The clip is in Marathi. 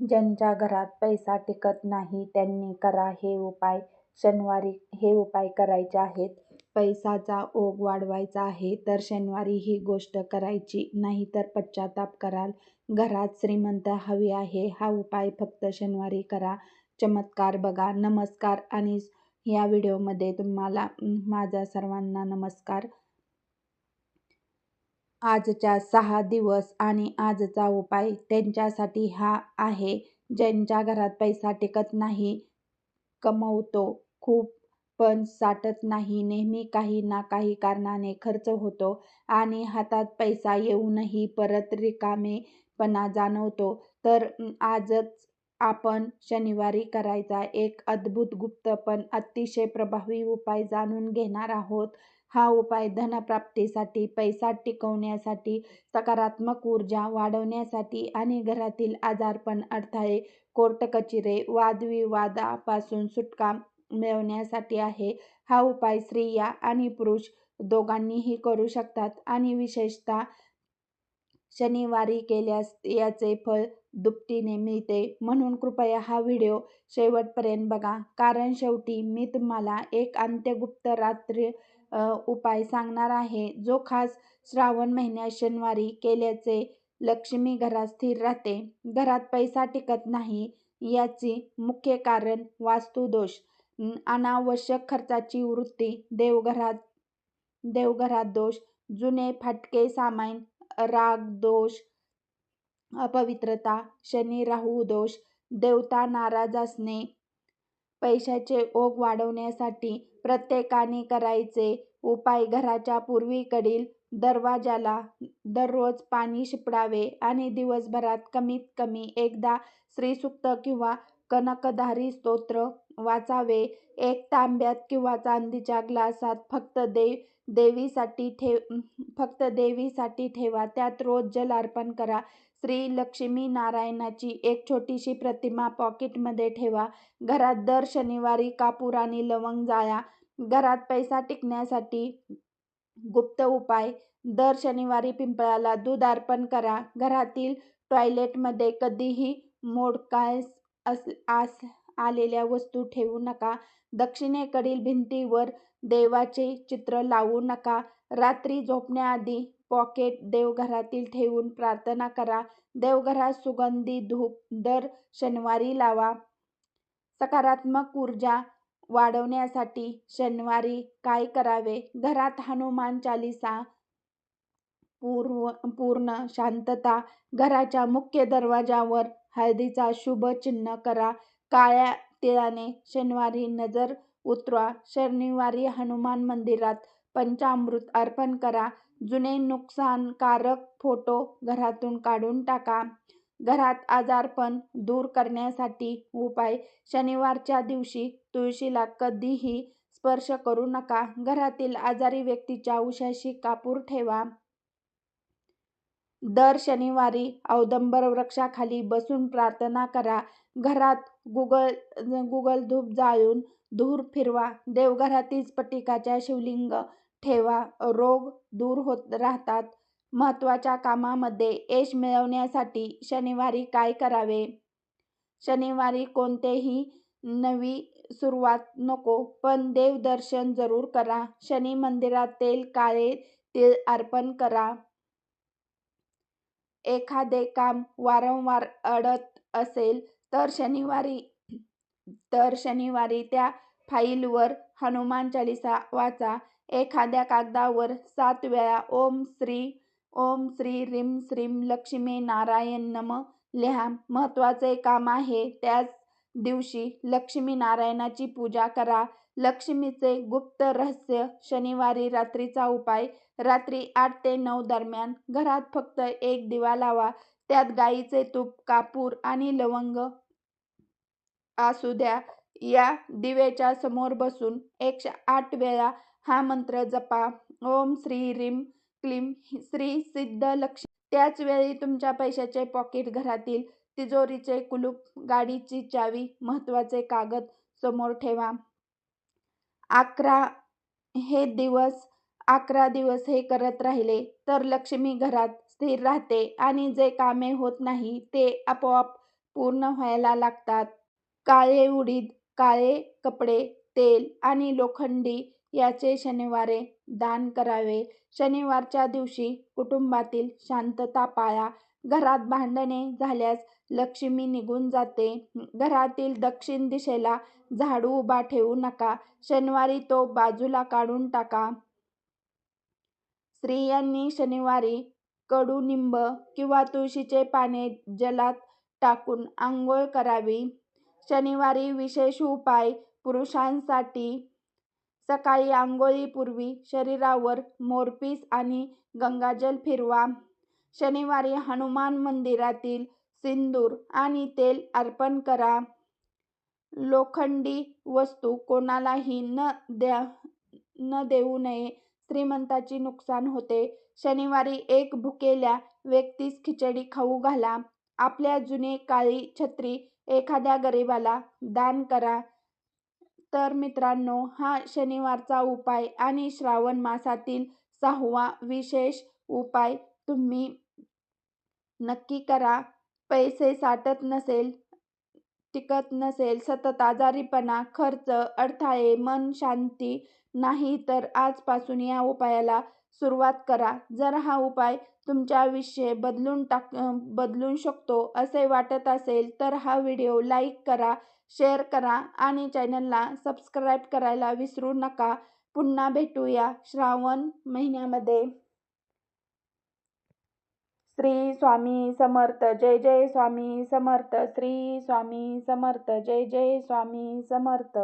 ज्यांच्या घरात पैसा टिकत नाही त्यांनी करा हे उपाय. शनिवारी हे उपाय करायचे आहेत. पैशाचा ओघ वाढवायचा आहे तर शनिवारी ही गोष्ट करायची नाहीतर पश्चाताप कराल. घरात श्रीमंती हवी आहे हा उपाय फक्त शनिवारी करा. चमत्कार बघा. नमस्कार आणि या व्हिडिओमध्ये तुम्हाला माझा सर्वांना नमस्कार. आजच्या सहा दिवस आणि आजचा उपाय त्यांच्यासाठी हा आहे ज्यांच्या घरात पैसा टिकत नाही. कमवतो खूप पण साठत नाही. नेहमी काही ना काही कारणाने खर्च होतो आणि हातात पैसा येऊनही परत रिकामेपणा जाणवतो. तर आजच आपण शनिवारी करायचा एक अद्भुत गुप्त पण अतिशय प्रभावी उपाय जाणून घेणार आहोत. हा उपाय धनप्राप्तीसाठी, पैसा टिकवण्यासाठी, सकारात्मक ऊर्जा वाढवण्यासाठी आणि घरातील आजारपण, अडथळे, कोर्ट-कचेरी, वादविवादापासून सुटका मिळवण्यासाठी आहे. हा उपाय स्त्रिया आणि पुरुष दोघांनीही करू शकतात आणि विशेषतः शनिवारी केल्यास याचे फळ दुपटीने मिळते. म्हणून कृपया हा व्हिडिओ शेवटपर्यंत बघा. कारण शेवटी मी तुम्हाला एक अत्यंत रात्री उपाय सांगणार आहे जो खास श्रावण महिन्यात शनिवारी केल्याचे लक्ष्मी घरात स्थिर राहते. घरात पैसा टिकत नाही याची मुख्य कारण वास्तुदोष, अनावश्यक खर्चाची वृत्ती, देवघरात देवघरात दोष, जुने फाटके सामान, राग दोष अपवित्रता, शनी-राहू दोष, देवता नाराज असणे. पैशाचे ओघ वाढवण्यासाठी प्रत्येकाने करायचे उपाय घराच्या पूर्वेकडील दरवाजाला दररोज पाणी शिंपडावे आणि दिवसभरात कमीत कमी एकदा श्रीसूक्त किंवा कनकधारी स्तोत्र वाचावे. एक तांब्यात किंवा चांदीच्या ग्लासात फक्त देवीसाठी ठेवा. त्यात रोज जल अर्पण करा. श्री लक्ष्मीनारायणाची एक छोटीशी प्रतिमा पॉकेटमध्ये ठेवा. घरात दर शनिवारी कापूर आणि लवंग जाळा. घरात पैसा टिकण्यासाठी गुप्त उपाय दर शनिवारी पिंपळाला दूध अर्पण करा. घरातील टॉयलेटमध्ये कधीही मोडकळीस आलेल्या वस्तू ठेवू नका. दक्षिणेकडील भिंतीवर देवाचे चित्र लावू नका. रात्री झोपण्याआधी पॉकेट देवघरात ठेवून प्रार्थना करा. देवघरात सुगंधी धूप दर शनिवारी लावा. सकारात्मक ऊर्जा वाढवण्यासाठी शनिवारी काय करावे? घरात हनुमान चालीसा, पूर्ण शांतता, घराच्या मुख्य दरवाजावर हळदीचा शुभ चिन्ह करा. काळ्या तिळाने शनिवारी नजर उतरवा. शनिवारी हनुमान मंदिरात पंचामृत अर्पण करा. जुने नुकसानकारक फोटो घरातून काढून टाका. घरात आजारपण दूर करण्यासाठी उपाय शनिवारच्या दिवशी तुळशीला कधीही स्पर्श करू नका. घरातील आजारी व्यक्तीच्या उशाशी कापूर ठेवा. दर शनिवारी औदुंबर वृक्षाखाली बसून प्रार्थना करा. घरात गुगलधूप जाळून धूर फिरवा. देवघरातील स्फटिकाच्या शिवलिंग ठेवा. रोग दूर होत राहतात. महत्त्वाच्या कामामध्ये यश मिळवण्यासाठी शनिवारी काय करावे? शनिवारी कोणतेही नवी सुरुवात नको, पण देवदर्शन जरूर करा. शनी मंदिरात तेल, काळे तीळ अर्पण करा. एखादे काम वारंवार अडत असेल तर शनिवारी त्या फाईलवर हनुमान चालीसा वाचा. एखाद्या कागदावर सात वेळा ओम श्री ओम श्री ह्रीं श्रीं लक्ष्मी नारायण नम लिहा. महत्त्वाचे काम आहे त्याच दिवशी लक्ष्मीनारायणाची पूजा करा. लक्ष्मीचे गुप्त रहस्य शनिवारी रात्रीचा उपाय रात्री आठ ते नऊ दरम्यान घरात फक्त एक दिवा लावा. त्यात गाईचे तूप, कापूर आणि लवंग असू द्या. या दिव्याच्या समोर बसून एकशे आठ वेळा हा मंत्र जपा ओम श्री रिम क्लीं श्री सिद्धलक्ष्मी. त्याच वेळी तुमच्या पैशाचे पॉकेट घरातील तिजोरीचे कुलूप, गाडीची चावी, महत्त्वाचे कागद समोर ठेवा. अकरा हे दिवस अकरा दिवस हे करत राहिले तर लक्ष्मी घरात स्थिर राहते आणि जे कामे होत नाही ते आपोआप पूर्ण व्हायला लागतात. काळे उडीद, काळे कपडे, तेल आणि लोखंडी याचे शनिवारे दान करावे. शनिवारच्या दिवशी कुटुंबातील शांतता पाळा. घरात भांडणे झाल्यास लक्ष्मी निघून जाते. घरातील दक्षिण दिशेला झाडू उभा ठेवू नका. शनिवारी तो बाजूला काढून टाका. स्त्रियांनी शनिवारी कडुनिंब किंवा तुळशीचे पाने जलात टाकून आंघोळ करावी. शनिवारी विशेष उपाय पुरुषांसाठी सकाळी आंघोळीपूर्वी शरीरावर मोरपीस आणि गंगाजल फिरवा. शनिवारी हनुमान मंदिरातील सिंदूर आणि तेल अर्पण करा. लोखंडी वस्तू कोणालाही न देऊ नये. श्रीमंतांचे नुकसान होते. शनिवारी एक भुकेल्या व्यक्तीस खिचडी खाऊ घाला. आपली जुनी काळी छत्री एखाद्या गरीबाला दान करा. तर मित्रांनो हा शनिवारचा उपाय आणि श्रावण मासातील सहावा विशेष उपाय तुम्ही नक्की करा. पैसे साठत नसेल, टिकत नसेल, सतत आजारीपणा, खर्च, अडथळे, मन शांती नाही तर आजपासून या उपायाला सुरुवात करा. जर हा उपाय तुमच्या आयुष्य बदलून शकतो असे वाटत असेल तर हा व्हिडिओ लाईक करा, शेअर करा आणि चॅनलला सबस्क्राईब करायला विसरू नका. पुन्हा भेटूया श्रावण महिन्यामध्ये. श्री स्वामी समर्थ. जय जय स्वामी समर्थ. श्री स्वामी समर्थ. जय जय स्वामी समर्थ.